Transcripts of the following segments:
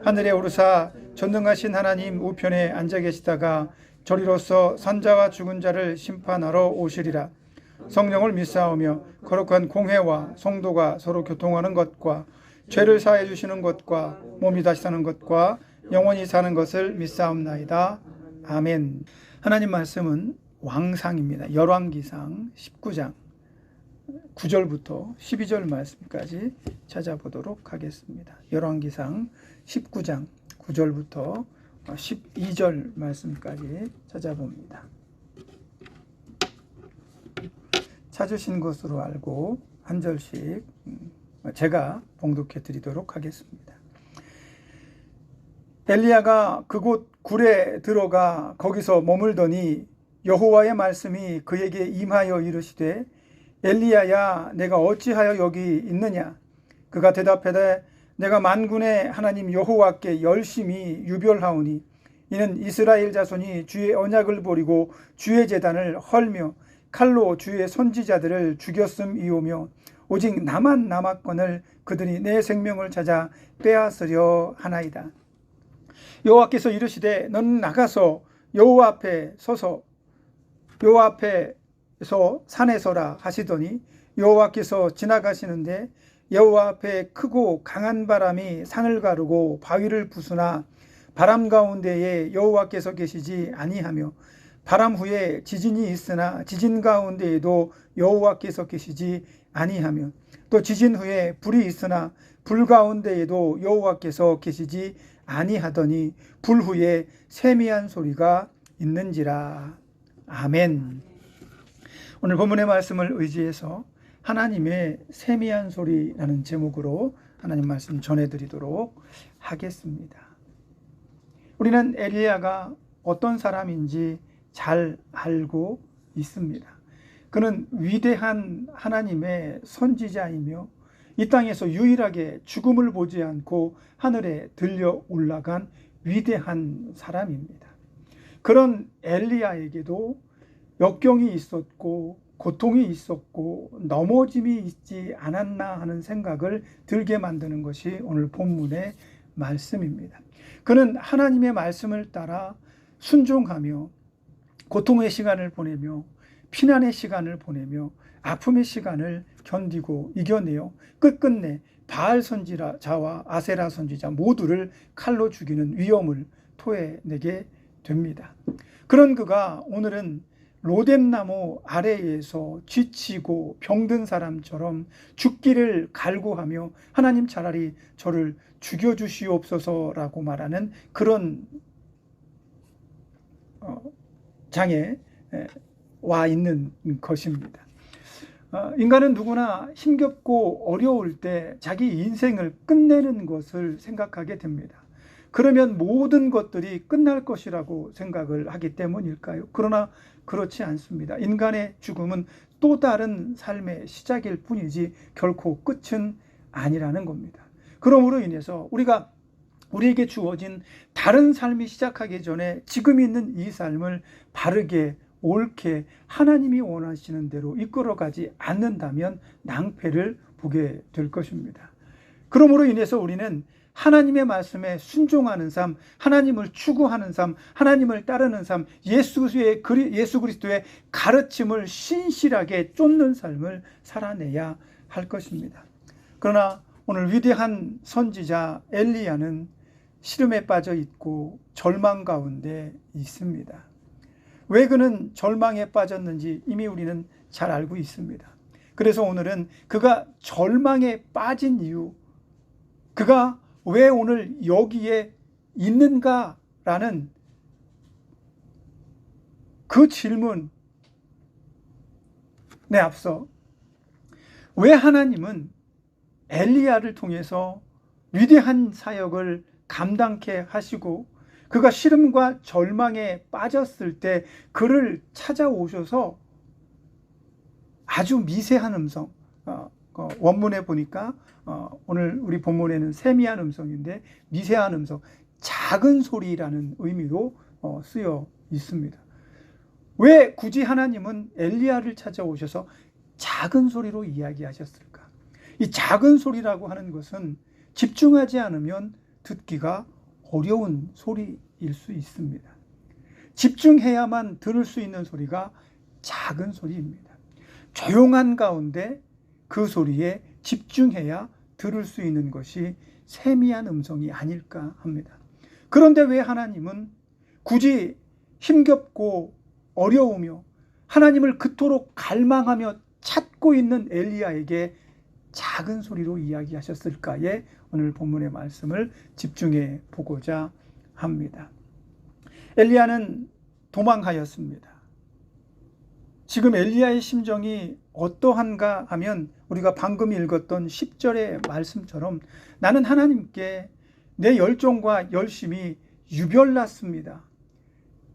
하늘에 오르사 전능하신 하나님 우편에 앉아 계시다가 저리로서 산자와 죽은 자를 심판하러 오시리라. 성령을 믿사오며 거룩한 공회와 성도가 서로 교통하는 것과 죄를 사해 주시는 것과 몸이 다시 사는 것과 영원히 사는 것을 믿사옵나이다. 아멘. 하나님 말씀은 왕상입니다. 열왕기상 19장 9절부터 12절 말씀까지 찾아보도록 하겠습니다. 열왕기상 19장 9절부터 12절 말씀까지 찾아봅니다. 찾으신 것으로 알고 한 절씩 제가 봉독해 드리도록 하겠습니다. 엘리야가 그곳 굴에 들어가 거기서 머물더니 여호와의 말씀이 그에게 임하여 이르시되 엘리야야 내가 어찌하여 여기 있느냐 그가 대답하되 내가 만군의 하나님 여호와께 열심히 유별하오니 이는 이스라엘 자손이 주의 언약을 버리고 주의 재단을 헐며 칼로 주의 선지자들을 죽였음이오며 오직 나만 남았건을 그들이 내 생명을 찾아 빼앗으려 하나이다. 여호와께서 이르시되 너는 나가서 여호와 앞에 서서 여호와 앞에 서 산에 서라 하시더니 여호와께서 지나가시는데 여호와 앞에 크고 강한 바람이 산을 가르고 바위를 부수나 바람 가운데에 여호와께서 계시지 아니하며 바람 후에 지진이 있으나 지진 가운데에도 여호와께서 계시지 아니하며 또 지진 후에 불이 있으나 불 가운데에도 여호와께서 계시지 아니하더니 불 후에 세미한 소리가 있는지라 아멘. 오늘 본문의 말씀을 의지해서 하나님의 세미한 소리라는 제목으로 하나님 말씀 전해드리도록 하겠습니다. 우리는 엘리야가 어떤 사람인지 잘 알고 있습니다. 그는 위대한 하나님의 선지자이며 이 땅에서 유일하게 죽음을 보지 않고 하늘에 들려 올라간 위대한 사람입니다. 그런 엘리야에게도 역경이 있었고 고통이 있었고 넘어짐이 있지 않았나 하는 생각을 들게 만드는 것이 오늘 본문의 말씀입니다. 그는 하나님의 말씀을 따라 순종하며 고통의 시간을 보내며 피난의 시간을 보내며 아픔의 시간을 견디고 이겨내어 끝끝내 바알 선지자와 아세라 선지자 모두를 칼로 죽이는 위험을 토해내게 됩니다. 그런 그가 오늘은 로뎀나무 아래에서 지치고 병든 사람처럼 죽기를 갈구하며 하나님 차라리 저를 죽여주시옵소서라고 말하는 그런 어, 장에 와 있는 것입니다. 어, 인간은 누구나 힘겹고 어려울 때 자기 인생을 끝내는 것을 생각하게 됩니다. 그러면 모든 것들이 끝날 것이라고 생각을 하기 때문일까요? 그러나 그렇지 않습니다. 인간의 죽음은 또 다른 삶의 시작일 뿐이지 결코 끝은 아니라는 겁니다. 그러므로 인해서 우리가 우리에게 주어진 다른 삶이 시작하기 전에 지금 있는 이 삶을 바르게 옳게 하나님이 원하시는 대로 이끌어가지 않는다면 낭패를 보게 될 것입니다. 그러므로 인해서 우리는 하나님의 말씀에 순종하는 삶, 하나님을 추구하는 삶, 하나님을 따르는 삶, 예수의 예수 그리스도의 가르침을 신실하게 쫓는 삶을 살아내야 할 것입니다. 그러나 오늘 위대한 선지자 엘리야는 시름에 빠져 있고 절망 가운데 있습니다. 왜 그는 절망에 빠졌는지 이미 우리는 잘 알고 있습니다. 그래서 오늘은 그가 절망에 빠진 이유, 그가 왜 오늘 여기에 있는가라는 그 질문에 앞서 왜 하나님은 엘리야를 통해서 위대한 사역을 감당케 하시고 그가 시름과 절망에 빠졌을 때 그를 찾아오셔서 아주 미세한 음성 어, 어, 원문에 보니까 어, 오늘 우리 본문에는 세미한 음성인데 미세한 음성 작은 소리라는 의미로 어, 쓰여 있습니다. 왜 굳이 하나님은 엘리야를 찾아오셔서 작은 소리로 이야기하셨을까? 이 작은 소리라고 하는 것은 집중하지 않으면 듣기가 어려운 소리일 수 있습니다. 집중해야만 들을 수 있는 소리가 작은 소리입니다. 조용한 가운데 그 소리에 집중해야 들을 수 있는 것이 세미한 음성이 아닐까 합니다. 그런데 왜 하나님은 굳이 힘겹고 어려우며 하나님을 그토록 갈망하며 찾고 있는 엘리야에게 작은 소리로 이야기하셨을까에 오늘 본문의 말씀을 집중해 보고자 합니다. 엘리야는 도망하였습니다. 지금 엘리야의 심정이 어떠한가 하면 우리가 방금 읽었던 10절의 말씀처럼 나는 하나님께 내 열정과 열심이 유별났습니다.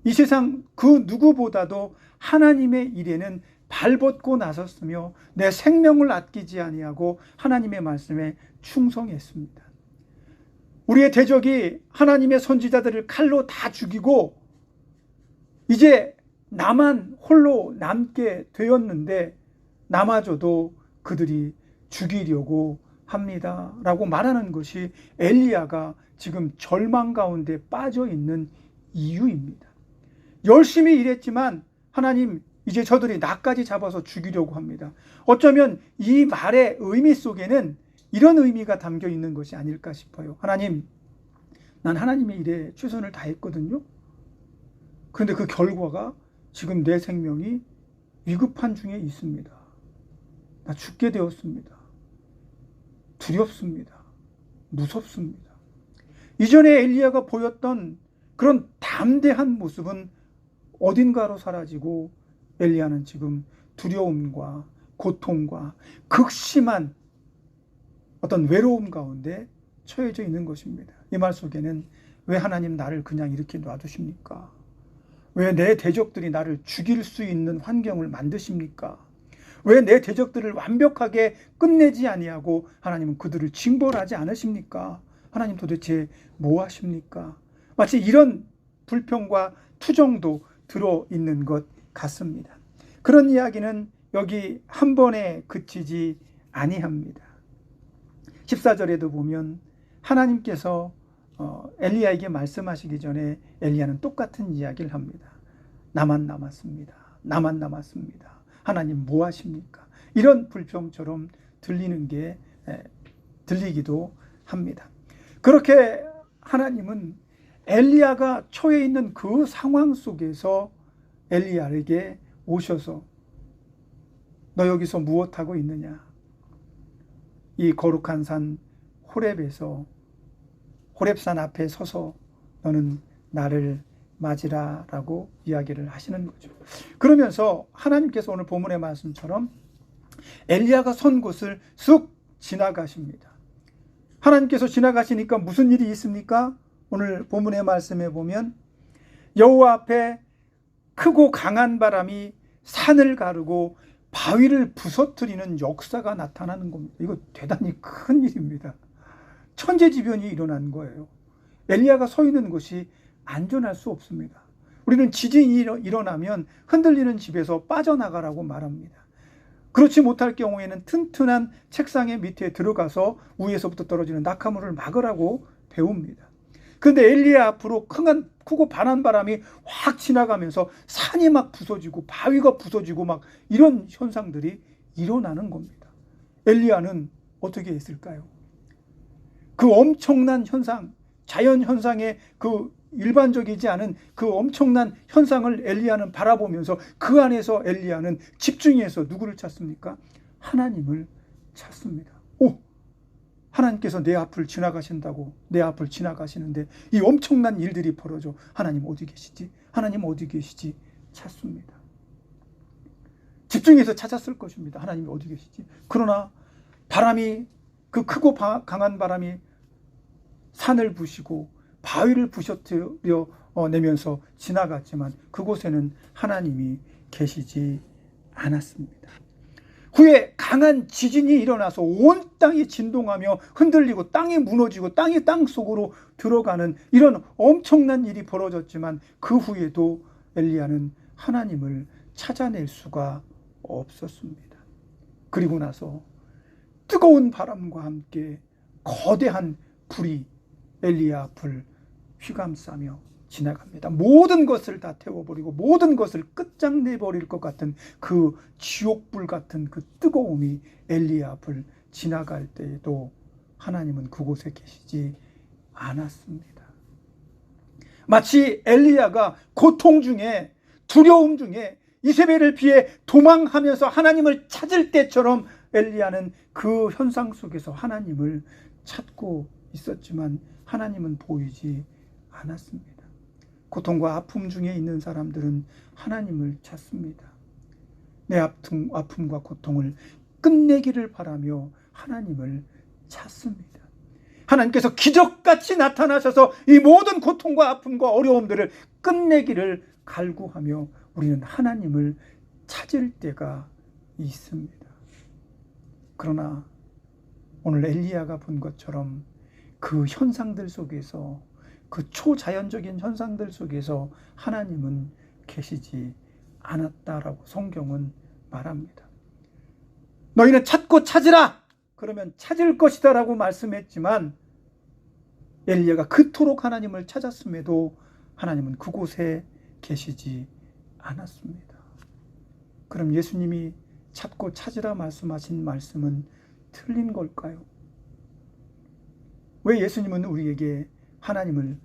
이 세상 그 누구보다도 하나님의 일에는 발벗고 나섰으며 내 생명을 아끼지 아니하고 하나님의 말씀에 충성했습니다. 우리의 대적이 하나님의 선지자들을 칼로 다 죽이고 이제 나만 홀로 남게 되었는데 나마저도 그들이 죽이려고 합니다. 라고 말하는 것이 엘리야가 지금 절망 가운데 빠져 있는 이유입니다. 열심히 일했지만 하나님 이제 저들이 나까지 잡아서 죽이려고 합니다. 어쩌면 이 말의 의미 속에는 이런 의미가 담겨 있는 것이 아닐까 싶어요. 하나님, 난 하나님의 일에 최선을 다했거든요. 그런데 그 결과가 지금 내 생명이 위급한 중에 있습니다. 나 죽게 되었습니다. 두렵습니다. 무섭습니다. 이전에 엘리야가 보였던 그런 담대한 모습은 어딘가로 사라지고 엘리야는 지금 두려움과 고통과 극심한 어떤 외로움 가운데 처해져 있는 것입니다. 이 말 속에는 왜 하나님 나를 그냥 이렇게 놔두십니까? 왜 내 대적들이 나를 죽일 수 있는 환경을 만드십니까? 왜 내 대적들을 완벽하게 끝내지 아니하고 하나님은 그들을 징벌하지 않으십니까? 하나님 도대체 뭐 하십니까? 마치 이런 불평과 투정도 들어 있는 것 같습니다. 그런 이야기는 여기 한 번에 그치지 아니합니다. 14절에도 보면 하나님께서 어, 엘리야에게 말씀하시기 전에 엘리야는 똑같은 이야기를 합니다. 나만 남았습니다. 나만 남았습니다. 하나님 뭐 하십니까? 이런 불평처럼 들리는 게 들리기도 합니다. 그렇게 하나님은 엘리야가 처해 있는 그 상황 속에서 엘리야에게 오셔서 너 여기서 무엇하고 있느냐? 이 거룩한 산 호렙에서 호렙산 앞에 서서 너는 나를 맞으라라고 이야기를 하시는 거죠. 그러면서 하나님께서 오늘 본문의 말씀처럼 엘리야가 선 곳을 쑥 지나가십니다. 하나님께서 지나가시니까 무슨 일이 있습니까? 오늘 본문의 말씀에 보면 여호와 앞에 크고 강한 바람이 산을 가르고 바위를 부서뜨리는 역사가 나타나는 겁니다. 이거 대단히 큰 일입니다. 천재지변이 일어난 거예요. 엘리야가 서 있는 곳이 안전할 수 없습니다. 우리는 지진이 일어나면 흔들리는 집에서 빠져나가라고 말합니다. 그렇지 못할 경우에는 튼튼한 책상의 밑에 들어가서 위에서부터 떨어지는 낙하물을 막으라고 배웁니다. 그런데 엘리야 앞으로 큰 크고 반한 바람이 확 지나가면서 산이 막 부서지고 바위가 부서지고 막 이런 현상들이 일어나는 겁니다. 엘리야는 어떻게 했을까요? 그 엄청난 현상, 자연 현상의 그 일반적이지 않은 그 엄청난 현상을 엘리야는 바라보면서 그 안에서 엘리야는 집중해서 누구를 찾습니까? 하나님을 찾습니다. 오, 하나님께서 내 앞을 지나가신다고 내 앞을 지나가시는데 이 엄청난 일들이 벌어져 하나님 어디 계시지? 하나님 어디 계시지? 찾습니다. 집중해서 찾았을 것입니다. 하나님이 어디 계시지? 그러나 바람이 그 크고 강한 바람이 산을 부시고 바위를 부셔뜨려 어, 내면서 지나갔지만 그곳에는 하나님이 계시지 않았습니다. 후에 강한 지진이 일어나서 온 땅이 진동하며 흔들리고 땅이 무너지고 땅이 땅 속으로 들어가는 이런 엄청난 일이 벌어졌지만 그 후에도 엘리야는 하나님을 찾아낼 수가 없었습니다. 그리고 나서 뜨거운 바람과 함께 거대한 불이 엘리야 앞을 휘감싸며 지나갑니다. 모든 것을 다 태워버리고 모든 것을 끝장내버릴 것 같은 그 지옥불 같은 그 뜨거움이 엘리야 앞을 지나갈 때에도 하나님은 그곳에 계시지 않았습니다. 마치 엘리야가 고통 중에 두려움 중에 이세벨을 피해 도망하면서 하나님을 찾을 때처럼 엘리야는 그 현상 속에서 하나님을 찾고 있었지만 하나님은 보이지 않았습니다. 고통과 아픔 중에 있는 사람들은 하나님을 찾습니다. 내 아픔, 아픔과 고통을 끝내기를 바라며 하나님을 찾습니다. 하나님께서 기적같이 나타나셔서 이 모든 고통과 아픔과 어려움들을 끝내기를 갈구하며 우리는 하나님을 찾을 때가 있습니다. 그러나 오늘 엘리야가 본 것처럼 그 현상들 속에서 그 초자연적인 현상들 속에서 하나님은 계시지 않았다라고 성경은 말합니다. 너희는 찾고 찾으라! 그러면 찾을 것이다 라고 말씀했지만 엘리야가 그토록 하나님을 찾았음에도 하나님은 그곳에 계시지 않았습니다. 그럼 예수님이 찾고 찾으라 말씀하신 말씀은 틀린 걸까요? 왜 예수님은 우리에게 하나님을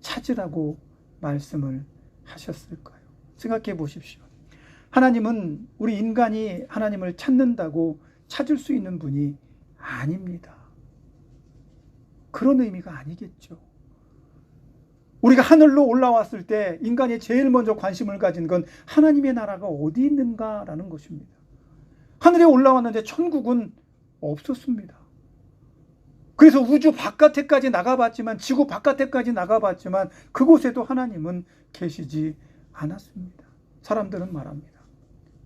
찾으라고 말씀을 하셨을까요? 생각해 보십시오. 하나님은 우리 인간이 하나님을 찾는다고 찾을 수 있는 분이 아닙니다. 그런 의미가 아니겠죠. 우리가 하늘로 올라왔을 때 인간이 제일 먼저 관심을 가진 건 하나님의 나라가 어디 있는가라는 것입니다. 하늘에 올라왔는데 천국은 없었습니다. 그래서 우주 바깥에까지 나가봤지만 지구 바깥에까지 나가봤지만 그곳에도 하나님은 계시지 않았습니다. 사람들은 말합니다.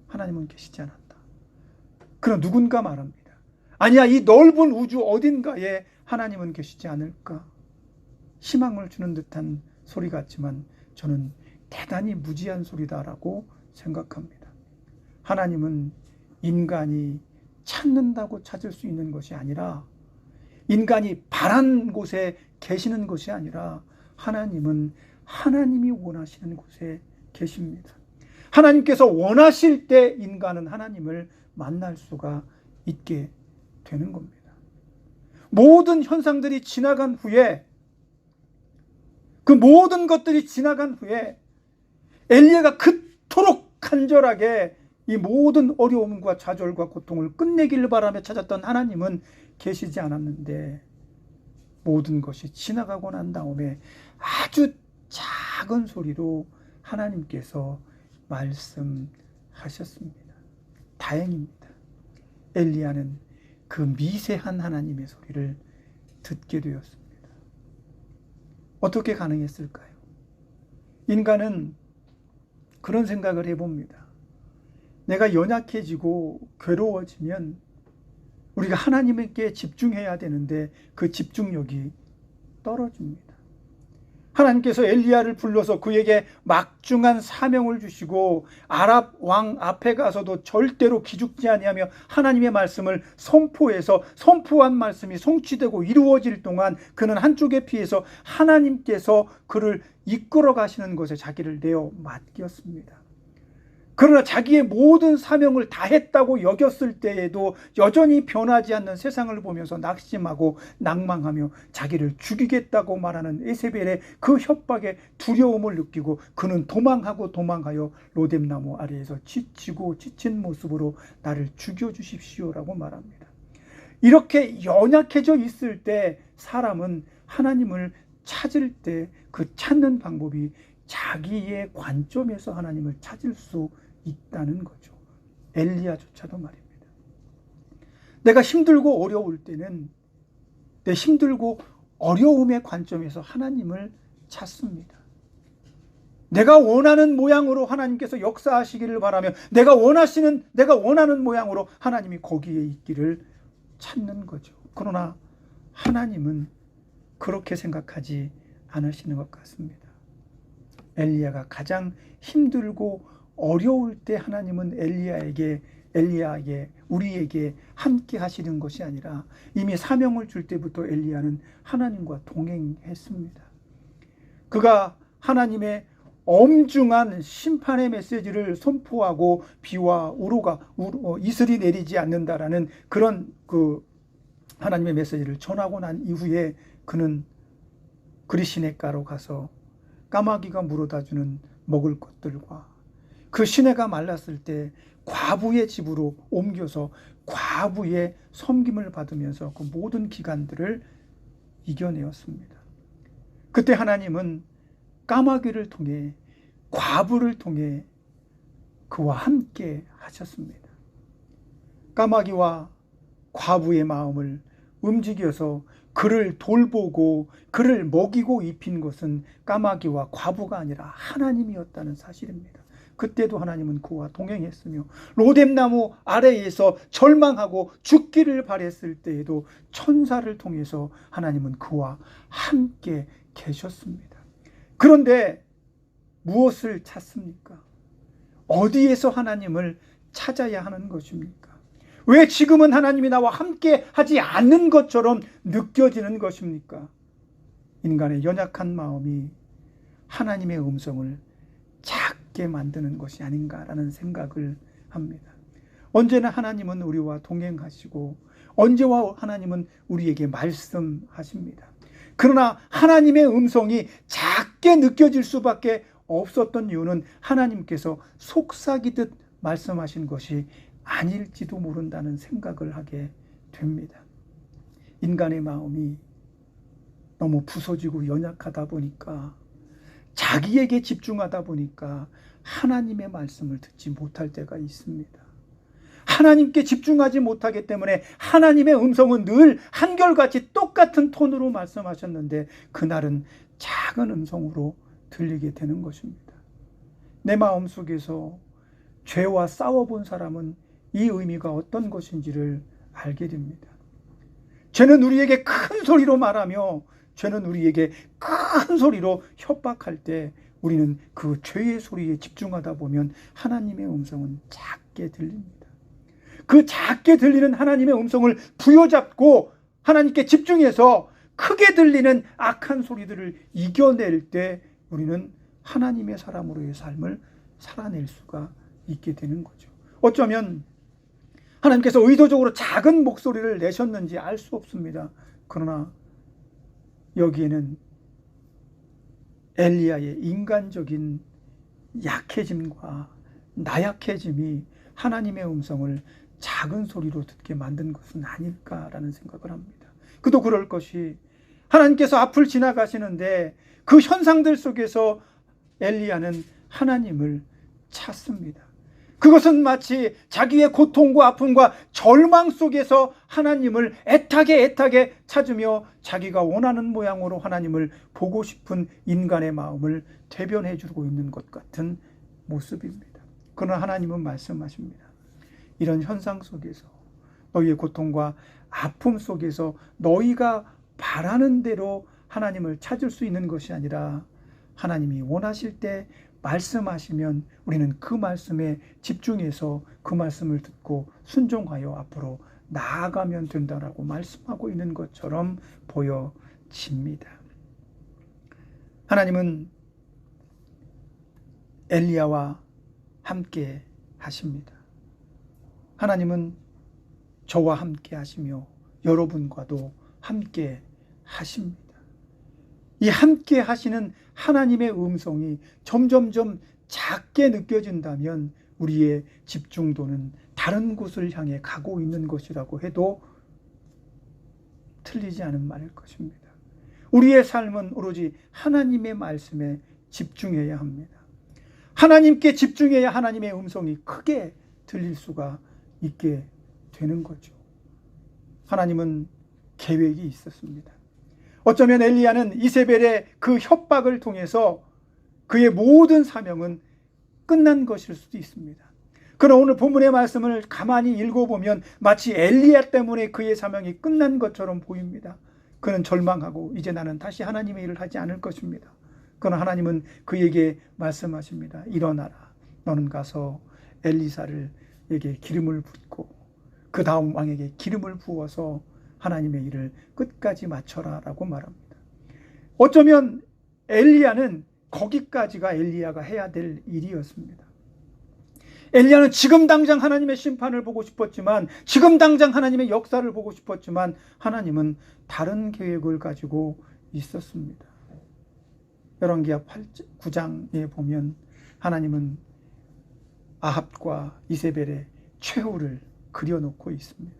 하나님은 계시지 않았다. 그럼 누군가 말합니다. 아니야 이 넓은 우주 어딘가에 하나님은 계시지 않을까? 희망을 주는 듯한 소리 같지만 저는 대단히 무지한 소리다라고 생각합니다. 하나님은 인간이 찾는다고 찾을 수 있는 것이 아니라 인간이 바란 곳에 계시는 것이 아니라 하나님은 하나님이 원하시는 곳에 계십니다. 하나님께서 원하실 때 인간은 하나님을 만날 수가 있게 되는 겁니다. 모든 현상들이 지나간 후에 그 모든 것들이 지나간 후에 엘리야가 그토록 간절하게 이 모든 어려움과 좌절과 고통을 끝내기를 바라며 찾았던 하나님은 계시지 않았는데 모든 것이 지나가고 난 다음에 아주 작은 소리로 하나님께서 말씀하셨습니다. 다행입니다. 엘리야는 그 미세한 하나님의 소리를 듣게 되었습니다. 어떻게 가능했을까요? 인간은 그런 생각을 해봅니다. 내가 연약해지고 괴로워지면 우리가 하나님께 집중해야 되는데 그 집중력이 떨어집니다. 하나님께서 엘리야를 불러서 그에게 막중한 사명을 주시고 아랍 왕 앞에 가서도 절대로 기죽지 아니하며 하나님의 말씀을 선포해서 선포한 말씀이 성취되고 이루어질 동안 그는 한쪽에 피해서 하나님께서 그를 이끌어 가시는 것에 자기를 내어 맡겼습니다. 그러나 자기의 모든 사명을 다 했다고 여겼을 때에도 여전히 변하지 않는 세상을 보면서 낙심하고 낭망하며 자기를 죽이겠다고 말하는 에세벨의 그 협박에 두려움을 느끼고 그는 도망하고 도망하여 로뎀나무 아래에서 지치고 지친 모습으로 나를 죽여주십시오라고 말합니다. 이렇게 연약해져 있을 때 사람은 하나님을 찾을 때 그 찾는 방법이 자기의 관점에서 하나님을 찾을 수 있다는 거죠. 엘리야조차도 말입니다. 내가 힘들고 어려울 때는 내 힘들고 어려움의 관점에서 하나님을 찾습니다. 내가 원하는 모양으로 하나님께서 역사하시기를 바라며 내가 원하시는 내가 원하는 모양으로 하나님이 거기에 있기를 찾는 거죠. 그러나 하나님은 그렇게 생각하지 않으시는 것 같습니다. 엘리야가 가장 힘들고 어려울 때 하나님은 엘리야에게 엘리야에게 우리에게 함께 하시는 것이 아니라 이미 사명을 줄 때부터 엘리야는 하나님과 동행했습니다. 그가 하나님의 엄중한 심판의 메시지를 선포하고 비와 우로가 우로, 어, 이슬이 내리지 않는다라는 그런 그 하나님의 메시지를 전하고 난 이후에 그는 그리시네가로 가서 까마귀가 물어다 주는 먹을 것들과 그 시내가 말랐을 때 과부의 집으로 옮겨서 과부의 섬김을 받으면서 그 모든 기간들을 이겨내었습니다. 그때 하나님은 까마귀를 통해 과부를 통해 그와 함께 하셨습니다. 까마귀와 과부의 마음을 움직여서 그를 돌보고 그를 먹이고 입힌 것은 까마귀와 과부가 아니라 하나님이었다는 사실입니다. 그때도 하나님은 그와 동행했으며 로뎀나무 아래에서 절망하고 죽기를 바랬을 때에도 천사를 통해서 하나님은 그와 함께 계셨습니다. 그런데 무엇을 찾습니까? 어디에서 하나님을 찾아야 하는 것입니까? 왜 지금은 하나님이 나와 함께 하지 않는 것처럼 느껴지는 것입니까? 인간의 연약한 마음이 하나님의 음성을 작게 만드는 것이 아닌가라는 생각을 합니다. 언제나 하나님은 우리와 동행하시고 언제와 하나님은 우리에게 말씀하십니다. 그러나 하나님의 음성이 작게 느껴질 수밖에 없었던 이유는 하나님께서 속삭이듯 말씀하신 것이 아닐지도 모른다는 생각을 하게 됩니다. 인간의 마음이 너무 부서지고 연약하다 보니까 자기에게 집중하다 보니까 하나님의 말씀을 듣지 못할 때가 있습니다. 하나님께 집중하지 못하기 때문에 하나님의 음성은 늘 한결같이 똑같은 톤으로 말씀하셨는데 그날은 작은 음성으로 들리게 되는 것입니다. 내 마음 속에서 죄와 싸워본 사람은 이 의미가 어떤 것인지를 알게 됩니다. 죄는 우리에게 큰 소리로 말하며 죄는 우리에게 큰 소리로 협박할 때 우리는 그 죄의 소리에 집중하다 보면 하나님의 음성은 작게 들립니다. 그 작게 들리는 하나님의 음성을 부여잡고 하나님께 집중해서 크게 들리는 악한 소리들을 이겨낼 때 우리는 하나님의 사람으로의 삶을 살아낼 수가 있게 되는 거죠. 어쩌면 하나님께서 의도적으로 작은 목소리를 내셨는지 알 수 없습니다. 그러나 여기에는 엘리야의 인간적인 약해짐과 나약해짐이 하나님의 음성을 작은 소리로 듣게 만든 것은 아닐까라는 생각을 합니다. 그도 그럴 것이 하나님께서 앞을 지나가시는데 그 현상들 속에서 엘리야는 하나님을 찾습니다. 그것은 마치 자기의 고통과 아픔과 절망 속에서 하나님을 애타게 애타게 찾으며 자기가 원하는 모양으로 하나님을 보고 싶은 인간의 마음을 대변해 주고 있는 것 같은 모습입니다. 그러나 하나님은 말씀하십니다. 이런 현상 속에서 너희의 고통과 아픔 속에서 너희가 바라는 대로 하나님을 찾을 수 있는 것이 아니라 하나님이 원하실 때 말씀하시면 우리는 그 말씀에 집중해서 그 말씀을 듣고 순종하여 앞으로 나아가면 된다라고 말씀하고 있는 것처럼 보여집니다. 하나님은 엘리야와 함께 하십니다. 하나님은 저와 함께 하시며 여러분과도 함께 하십니다. 이 함께 하시는 하나님의 음성이 점점점 작게 느껴진다면 우리의 집중도는 다른 곳을 향해 가고 있는 것이라고 해도 틀리지 않은 말일 것입니다. 우리의 삶은 오로지 하나님의 말씀에 집중해야 합니다. 하나님께 집중해야 하나님의 음성이 크게 들릴 수가 있게 되는 거죠. 하나님은 계획이 있었습니다. 어쩌면 엘리야는 이세벨의 그 협박을 통해서 그의 모든 사명은 끝난 것일 수도 있습니다. 그러나 오늘 본문의 말씀을 가만히 읽어보면 마치 엘리야 때문에 그의 사명이 끝난 것처럼 보입니다. 그는 절망하고 이제 나는 다시 하나님의 일을 하지 않을 것입니다. 그러나 하나님은 그에게 말씀하십니다. 일어나라. 너는 가서 엘리사를 에게 기름을 붓고 그 다음 왕에게 기름을 부어서 하나님의 일을 끝까지 마쳐라라고 말합니다. 어쩌면 엘리야는 거기까지가 엘리야가 해야 될 일이었습니다. 엘리야는 지금 당장 하나님의 심판을 보고 싶었지만 지금 당장 하나님의 역사를 보고 싶었지만 하나님은 다른 계획을 가지고 있었습니다. 열왕기하 9장에 보면 하나님은 아합과 이세벨의 최후를 그려놓고 있습니다.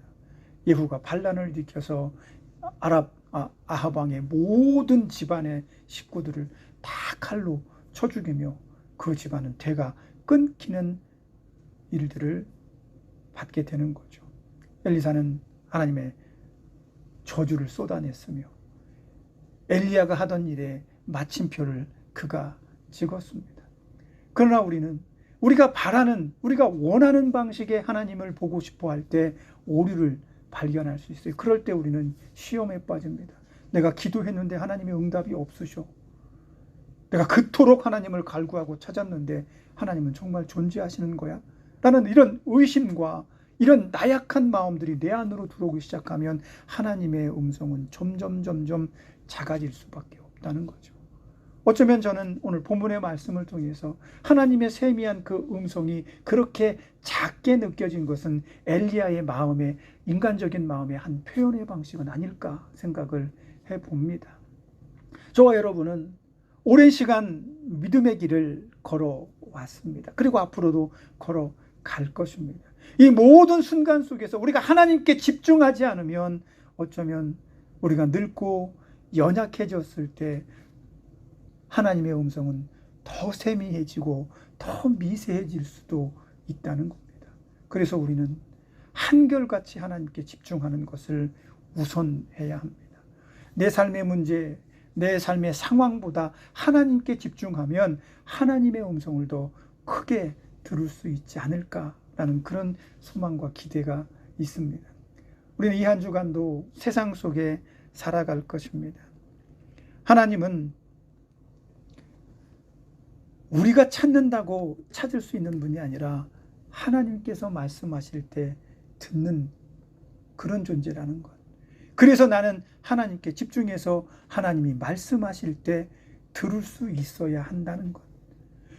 예후가 반란을 일으켜서 아랍 아, 왕의 모든 집안의 식구들을 다 칼로 쳐 죽이며 그 집안은 대가 끊기는 일들을 받게 되는 거죠. 엘리사는 하나님의 저주를 쏟아냈으며 엘리야가 하던 일에 마침표를 그가 찍었습니다. 그러나 우리는 우리가 바라는 우리가 원하는 방식의 하나님을 보고 싶어 할 때 오류를 발견할 수 있어요. 그럴 때 우리는 시험에 빠집니다. 내가 기도했는데 하나님의 응답이 없으셔. 내가 그토록 하나님을 갈구하고 찾았는데 하나님은 정말 존재하시는 거야? 라는 이런 의심과 이런 나약한 마음들이 내 안으로 들어오기 시작하면 하나님의 음성은 점점 점점 작아질 수밖에 없다는 거죠. 어쩌면 저는 오늘 본문의 말씀을 통해서 하나님의 세미한 그 음성이 그렇게 작게 느껴진 것은 엘리야의 마음의 인간적인 마음의 한 표현의 방식은 아닐까 생각을 해 봅니다. 저와 여러분은 오랜 시간 믿음의 길을 걸어 왔습니다. 그리고 앞으로도 걸어 갈 것입니다. 이 모든 순간 속에서 우리가 하나님께 집중하지 않으면 어쩌면 우리가 늙고 연약해졌을 때 하나님의 음성은 더 세미해지고 더 미세해질 수도 있다는 겁니다. 그래서 우리는 한결같이 하나님께 집중하는 것을 우선해야 합니다. 내 삶의 문제, 내 삶의 상황보다 하나님께 집중하면 하나님의 음성을 더 크게 들을 수 있지 않을까라는 그런 소망과 기대가 있습니다. 우리는 이 한 주간도 세상 속에 살아갈 것입니다. 하나님은 우리가 찾는다고 찾을 수 있는 분이 아니라 하나님께서 말씀하실 때 듣는 그런 존재라는 것. 그래서 나는 하나님께 집중해서 하나님이 말씀하실 때 들을 수 있어야 한다는 것.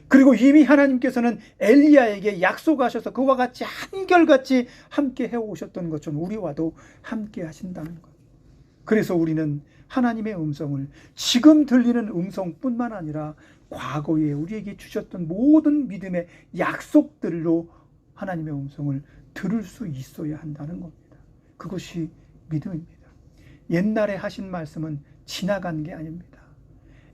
그리고 이미 하나님께서는 엘리야에게 약속하셔서 그와 같이 한결같이 함께 해 오셨던 것처럼 우리와도 함께 하신다는 것. 그래서 우리는 하나님의 음성을 지금 들리는 음성뿐만 아니라 과거에 우리에게 주셨던 모든 믿음의 약속들로 하나님의 음성을 들을 수 있어야 한다는 겁니다. 그것이 믿음입니다. 옛날에 하신 말씀은 지나간 게 아닙니다.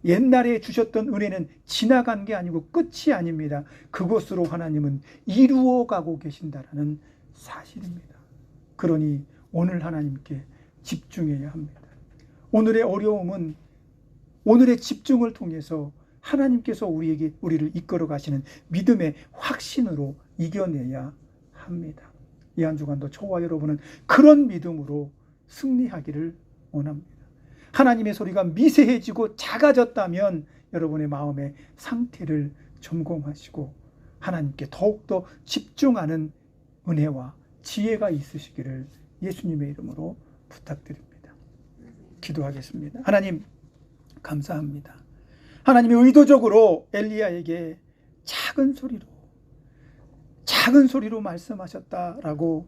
옛날에 주셨던 은혜는 지나간 게 아니고 끝이 아닙니다. 그것으로 하나님은 이루어 가고 계신다라는 사실입니다. 그러니 오늘 하나님께 집중해야 합니다. 오늘의 어려움은 오늘의 집중을 통해서 하나님께서 우리에게 우리를 이끌어 가시는 믿음의 확신으로 이겨내야 합니다. 이 한 주간도 저와 여러분은 그런 믿음으로 승리하기를 원합니다. 하나님의 소리가 미세해지고 작아졌다면 여러분의 마음의 상태를 점검하시고 하나님께 더욱더 집중하는 은혜와 지혜가 있으시기를 예수님의 이름으로 부탁드립니다. 기도하겠습니다. 하나님, 감사합니다. 하나님이 의도적으로 엘리야에게 작은 소리로, 작은 소리로 말씀하셨다라고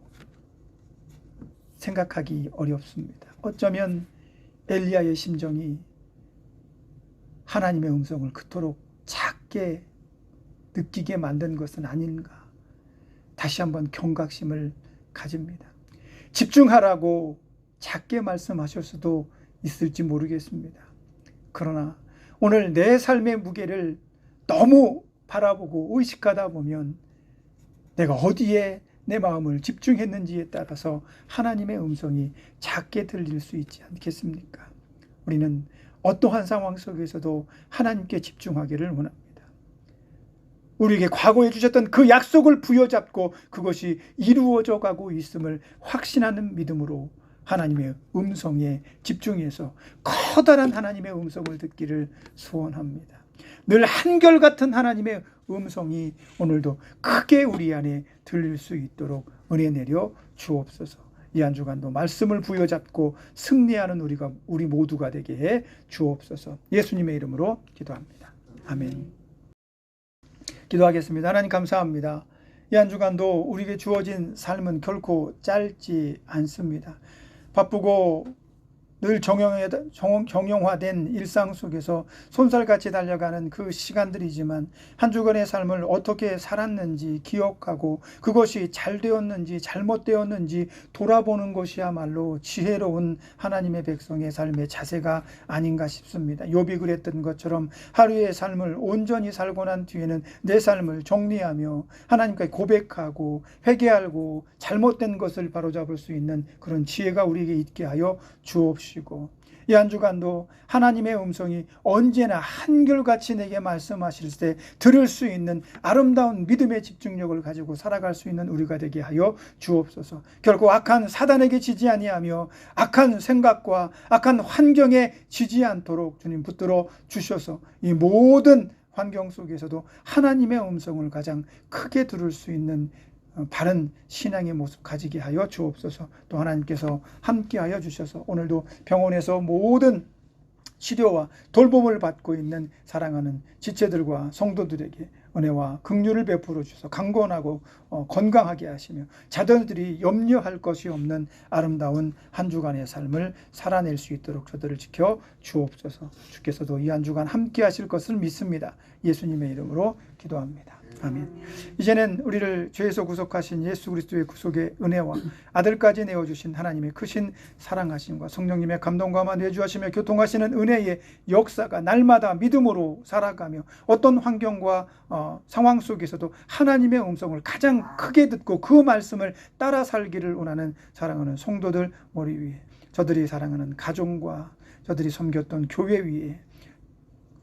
생각하기 어렵습니다. 어쩌면 엘리야의 심정이 하나님의 음성을 그토록 작게 느끼게 만든 것은 아닌가. 다시 한번 경각심을 가집니다. 집중하라고 작게 말씀하실 수도 있을지 모르겠습니다. 그러나 오늘 내 삶의 무게를 너무 바라보고 의식하다 보면 내가 어디에 내 마음을 집중했는지에 따라서 하나님의 음성이 작게 들릴 수 있지 않겠습니까? 우리는 어떠한 상황 속에서도 하나님께 집중하기를 원합니다. 우리에게 과거에 주셨던 그 약속을 부여잡고 그것이 이루어져 가고 있음을 확신하는 믿음으로 하나님의 음성에 집중해서 커다란 하나님의 음성을 듣기를 소원합니다. 늘 한결같은 하나님의 음성이 오늘도 크게 우리 안에 들릴 수 있도록 은혜 내려 주옵소서. 이 한 주간도 말씀을 부여잡고 승리하는 우리가 우리 모두가 되게 해 주옵소서. 예수님의 이름으로 기도합니다. 아멘. 기도하겠습니다. 하나님 감사합니다. 이 한 주간도 우리에게 주어진 삶은 결코 짧지 않습니다. 바쁘고 늘 정형화된 일상 속에서 손살같이 달려가는 그 시간들이지만 한 주간의 삶을 어떻게 살았는지 기억하고 그것이 잘 되었는지 잘못되었는지 돌아보는 것이야말로 지혜로운 하나님의 백성의 삶의 자세가 아닌가 싶습니다. 욥이 그랬던 것처럼 하루의 삶을 온전히 살고 난 뒤에는 내 삶을 정리하며 하나님께 고백하고 회개하고 잘못된 것을 바로잡을 수 있는 그런 지혜가 우리에게 있게 하여 주옵시고 주시고 이 한 주간도 하나님의 음성이 언제나 한결같이 내게 말씀하실 때 들을 수 있는 아름다운 믿음의 집중력을 가지고 살아갈 수 있는 우리가 되게 하여 주옵소서. 결코 악한 사단에게 지지 아니하며 악한 생각과 악한 환경에 지지 않도록 주님 붙들어 주셔서 이 모든 환경 속에서도 하나님의 음성을 가장 크게 들을 수 있는 어, 바른 신앙의 모습 가지게 하여 주옵소서. 또 하나님께서 함께하여 주셔서 오늘도 병원에서 모든 치료와 돌봄을 받고 있는 사랑하는 지체들과 성도들에게 은혜와 긍휼을 베풀어 주셔서 강건하고 어, 건강하게 하시며 자녀들이 염려할 것이 없는 아름다운 한 주간의 삶을 살아낼 수 있도록 저들을 지켜 주옵소서. 주께서도 이 한 주간 함께 하실 것을 믿습니다. 예수님의 이름으로 기도합니다. 아멘. 이제는 우리를 죄에서 구속하신 예수 그리스도의 구속의 은혜와 아들까지 내어 주신 하나님의 크신 사랑하심과 성령님의 감동과 내주하시며 교통하시는 은혜의 역사가 날마다 믿음으로 살아가며 어떤 환경과 어, 상황 속에서도 하나님의 음성을 가장 크게 듣고 그 말씀을 따라 살기를 원하는 사랑하는 성도들 머리 위에 저들이 사랑하는 가정과 저들이 섬겼던 교회 위에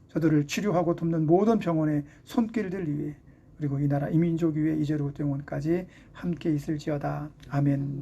저들을 치료하고 돕는 모든 병원의 손길들 위에 그리고 이 나라 이민족 위에 이제로부터 영원까지 함께 있을지어다. 아멘.